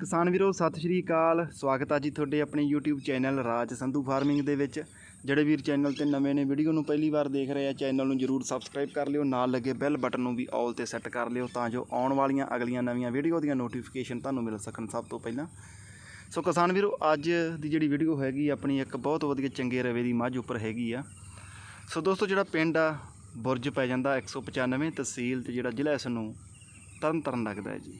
ਕਿਸਾਨ ਵੀਰੋ, ਸਤਿ ਸ਼੍ਰੀ ਅਕਾਲ। ਸਵਾਗਤ ਆ ਜੀ ਤੁਹਾਡੇ ਆਪਣੇ YouTube channel Raj Sandhu farming ਦੇ ਵਿੱਚ। ਜਿਹੜੇ ਵੀਰ ਚੈਨਲ ਤੇ ਨਵੇਂ ਨੇ, ਵੀਡੀਓ ਨੂੰ ਪਹਿਲੀ ਵਾਰ ਦੇਖ ਰਹੇ ਆ, ਚੈਨਲ ਨੂੰ ਜਰੂਰ ਸਬਸਕ੍ਰਾਈਬ ਕਰ ਲਿਓ। ਨਾਲ ਲੱਗੇ ਬੈਲ ਬਟਨ ਨੂੰ ਵੀ ਆਲ ਤੇ ਸੈੱਟ ਕਰ ਲਿਓ ਤਾਂ ਜੋ ਆਉਣ ਵਾਲੀਆਂ ਅਗਲੀਆਂ ਨਵੀਆਂ ਵੀਡੀਓ ਦੀਆਂ ਨੋਟੀਫਿਕੇਸ਼ਨ ਤੁਹਾਨੂੰ ਮਿਲ ਸਕਣ ਸਭ ਤੋਂ ਪਹਿਲਾਂ। ਸੋ ਕਿਸਾਨ ਵੀਰੋ, ਅੱਜ ਦੀ ਜਿਹੜੀ ਵੀਡੀਓ ਹੈਗੀ, ਆਪਣੀ ਇੱਕ ਬਹੁਤ ਵਧੀਆ ਚੰਗੇ ਰਵੇ ਦੀ ਮੱਝ ਉੱਪਰ ਹੈਗੀ ਆ। ਸੋ ਦੋਸਤੋ, ਜਿਹੜਾ ਪਿੰਡ ਆ, ਬੁਰਜ ਪੈ ਜਾਂਦਾ 195 ਤਹਿਸੀਲ ਤੇ ਜਿਹੜਾ ਜ਼ਿਲ੍ਹਾ ਇਸ ਨੂੰ ਤਰਨ ਤਾਰਨ ਲੱਗਦਾ ਹੈ ਜੀ।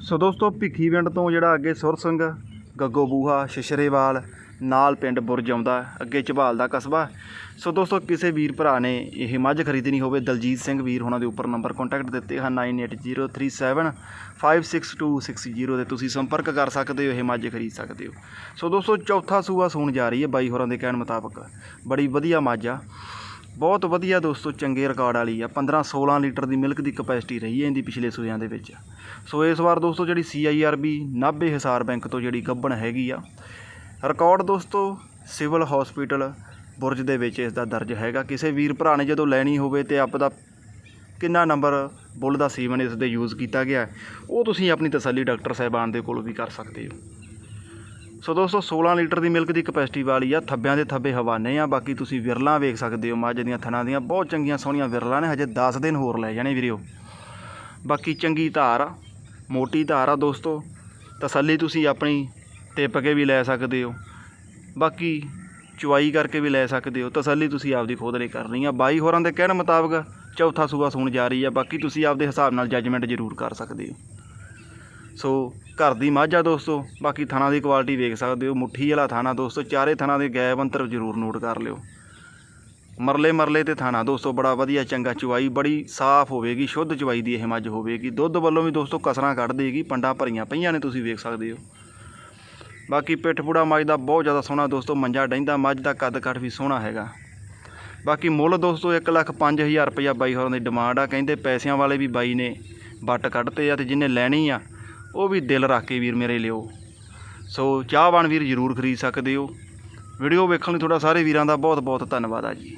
ਸੋ ਦੋਸਤੋ, ਭਿੱਖੀ ਪਿੰਡ ਤੋਂ ਜਿਹੜਾ ਅੱਗੇ ਸੁਰ ਸਿੰਘ ਗੱਗੋ ਬੂਹਾ, ਸ਼ਿਸ਼ਰੇਵਾਲ, ਨਾਲ ਪਿੰਡ ਬੁਰਜ ਆਉਂਦਾ, ਅੱਗੇ ਝਬਾਲ ਦਾ ਕਸਬਾ। ਸੋ ਦੋਸਤੋ, ਕਿਸੇ ਵੀਰ ਭਰਾ ਨੇ ਇਹ ਮੱਝ ਖਰੀਦਣੀ ਹੋਵੇ, ਦਲਜੀਤ ਸਿੰਘ ਵੀਰ ਹੋਣਾ ਦੇ ਉੱਪਰ ਨੰਬਰ ਕੰਟੈਕਟ ਦਿੱਤੇ ਹਨ 9803756260 ਤੇ ਤੁਸੀਂ ਸੰਪਰਕ ਕਰ ਸਕਦੇ ਹੋ, ਇਹ ਮੱਝ ਖਰੀਦ ਸਕਦੇ ਹੋ। ਸੋ ਦੋਸਤੋ, ਚੌਥਾ ਸੂਆ ਸੂਣ ਜਾ ਰਹੀ ਹੈ, ਬਾਈ ਹੋਰਾਂ ਦੇ ਕਹਿਣ ਮੁਤਾਬਕ। ਬੜੀ ਵਧੀਆ ਮੱਝ ਆ। ਬਹੁਤ ਵਧੀਆ ਦੋਸਤੋ, ਚੰਗੇ ਰਿਕਾਰਡ ਵਾਲੀ ਆ। 15 16 ਲੀਟਰ ਦੀ ਮਿਲਕ ਦੀ ਕਪੈਸਿਟੀ ਰਹੀ ਹੈ ਇਹਦੀ ਪਿਛਲੇ ਸੂਆਂ ਦੇ ਵਿੱਚ। ਸੋ ਇਸ ਵਾਰ ਦੋਸਤੋ, ਜਿਹੜੀ CIRB 90 ਹਿਸਾਰ ਬੈਂਕ ਤੋਂ ਜਿਹੜੀ ਗੱਬਣ ਹੈਗੀ ਆ। ਰਿਕਾਰਡ ਦੋਸਤੋ, ਸਿਵਲ ਹਸਪੀਟਲ ਬੁਰਜ ਦੇ ਵਿੱਚ ਇਸ ਦਾ ਦਰਜ ਹੈਗਾ। ਕਿਸੇ ਵੀਰ ਭਰਾ ਨੇ ਜਦੋਂ ਲੈਣੀ ਹੋਵੇ ਤੇ ਆਪ ਦਾ ਕਿੰਨਾ ਨੰਬਰ ਬੁੱਲ ਦਾ ਸੀਵਨ ਇਸ ਦੇ ਯੂਜ਼ ਕੀਤਾ ਗਿਆ, ਉਹ ਤੁਸੀਂ ਆਪਣੀ ਤਸੱਲੀ ਡਾਕਟਰ ਸਾਹਿਬਾਨ ਦੇ ਕੋਲ ਵੀ ਕਰ ਸਕਦੇ ਹੋ। ਸੋ ਦੋਸਤੋ 16 ਲੀਟਰ ਦੀ ਮਿਲਕ ਦੀ ਕਪੈਸਿਟੀ ਵਾਲੀ ਆ, ਥੱਬਿਆਂ ਦੇ ਥੱਬੇ ਹਵਾਨੇ ਆ, ਬਾਕੀ ਤੁਸੀਂ ਵਿਰਲਾਂ ਵੇਖ ਸਕਦੇ ਹੋ ਮੱਝ ਦੀਆਂ ਥਣਾਂ ਦੀਆਂ, ਬਹੁਤ ਚੰਗੀਆਂ ਸੋਹਣੀਆਂ ਵਿਰਲਾਂ ਨੇ, ਹਜੇ 10 ਦਿਨ ਹੋਰ ਲੈ ਜਾਣੇ ਵੀਰਿਓ ਬਾਕੀ ਚੰਗੀ ਧਾਰ ਆ, ਮੋਟੀ ਧਾਰ ਆ ਦੋਸਤੋ, ਤਸੱਲੀ ਤੁਸੀਂ ਆਪਣੀ ਟਿੱਪ ਕੇ ਵੀ ਲੈ ਸਕਦੇ ਹੋ, ਬਾਕੀ ਚੁਆਈ ਕਰਕੇ ਵੀ ਲੈ ਸਕਦੇ ਹੋ, ਤਸੱਲੀ ਤੁਸੀਂ ਆਪਦੀ ਖੁਦ ਲਈ ਕਰਨੀ ਆ। ਬਾਈ ਹੋਰਾਂ ਦੇ ਕਹਿਣ ਮੁਤਾਬਕ ਚੌਥਾ ਸੂਆ ਸੂਣ ਜਾ ਰਹੀ ਆ, ਬਾਕੀ ਤੁਸੀਂ ਆਪਦੇ ਹਿਸਾਬ ਨਾਲ ਜੱਜਮੈਂਟ ਜ਼ਰੂਰ ਕਰ ਸਕਦੇ ਹੋ। ਸੋ ਘਰ ਦੀ ਮੱਝ ਆ ਦੋਸਤੋ, ਬਾਕੀ ਥਣਾ ਦੀ ਕੁਆਲਿਟੀ ਵੇਖ ਸਕਦੇ ਹੋ, ਮੁੱਠੀ ਵਾਲਾ ਥਾਣਾ ਦੋਸਤੋ, ਚਾਰੇ ਥਣਾ ਦੇ ਗੈਬ ਅੰਤਰ ਜ਼ਰੂਰ ਨੋਟ ਕਰ ਲਿਓ। ਮਰਲੇ ਮਰਲੇ ਤੇ ਥਾਣਾ ਦੋਸਤੋ, ਬੜਾ ਵਧੀਆ ਚੰਗਾ ਚੁਆਈ, ਬੜੀ ਸਾਫ਼ ਹੋਵੇਗੀ, ਸ਼ੁੱਧ ਚੁਆਈ ਦੀ ਇਹ ਮੱਝ ਹੋਵੇਗੀ। ਦੁੱਧ ਵੱਲੋਂ ਵੀ ਦੋਸਤੋ ਕਸਰਾਂ ਕੱਢ ਦੇਗੀ, ਪੰਡਾ ਭਰੀਆਂ ਪਈਆਂ ਨੇ ਤੁਸੀਂ ਵੇਖ ਸਕਦੇ ਹੋ। ਬਾਕੀ ਪਿੱਠ ਪੂੜਾ ਮੱਝ ਦਾ ਬਹੁਤ ਜ਼ਿਆਦਾ ਸੋਹਣਾ ਦੋਸਤੋ, ਮੰਜਾ ਡੈਂਦਾ, ਮੱਝ ਦਾ ਕੱਦ ਕੱਠ ਵੀ ਸੋਹਣਾ ਹੈਗਾ। ਬਾਕੀ ਮੁੱਲ ਦੋਸਤੋ 1 ਲੱਖ 5000 ਰੁਪਇਆ ਬਾਈ ਹੋਰਾਂ ਦੀ ਡਿਮਾਂਡ ਆ, ਕਹਿੰਦੇ ਪੈਸਿਆਂ ਵਾਲੇ ਵੀ ਬਾਈ ਨੇ ਵੱਟ ਕੱਢਤੇ ਆ ਤੇ ਜਿਹਨੇ ਲੈਣੀ ਆ ਉਹ ਵੀ ਦਿਲ ਰੱਖ ਕੇ ਵੀਰ ਮੇਰੇ ਲਿਓ। ਸੋ ਚਾਹਵਾਨ ਵੀਰ ਜ਼ਰੂਰ ਖਰੀਦ ਸਕਦੇ ਹੋ। ਵੀਡੀਓ ਵੇਖਣ ਲਈ ਤੁਹਾਡਾ ਸਾਰੇ ਵੀਰਾਂ ਦਾ ਬਹੁਤ ਬਹੁਤ ਧੰਨਵਾਦ ਆ ਜੀ।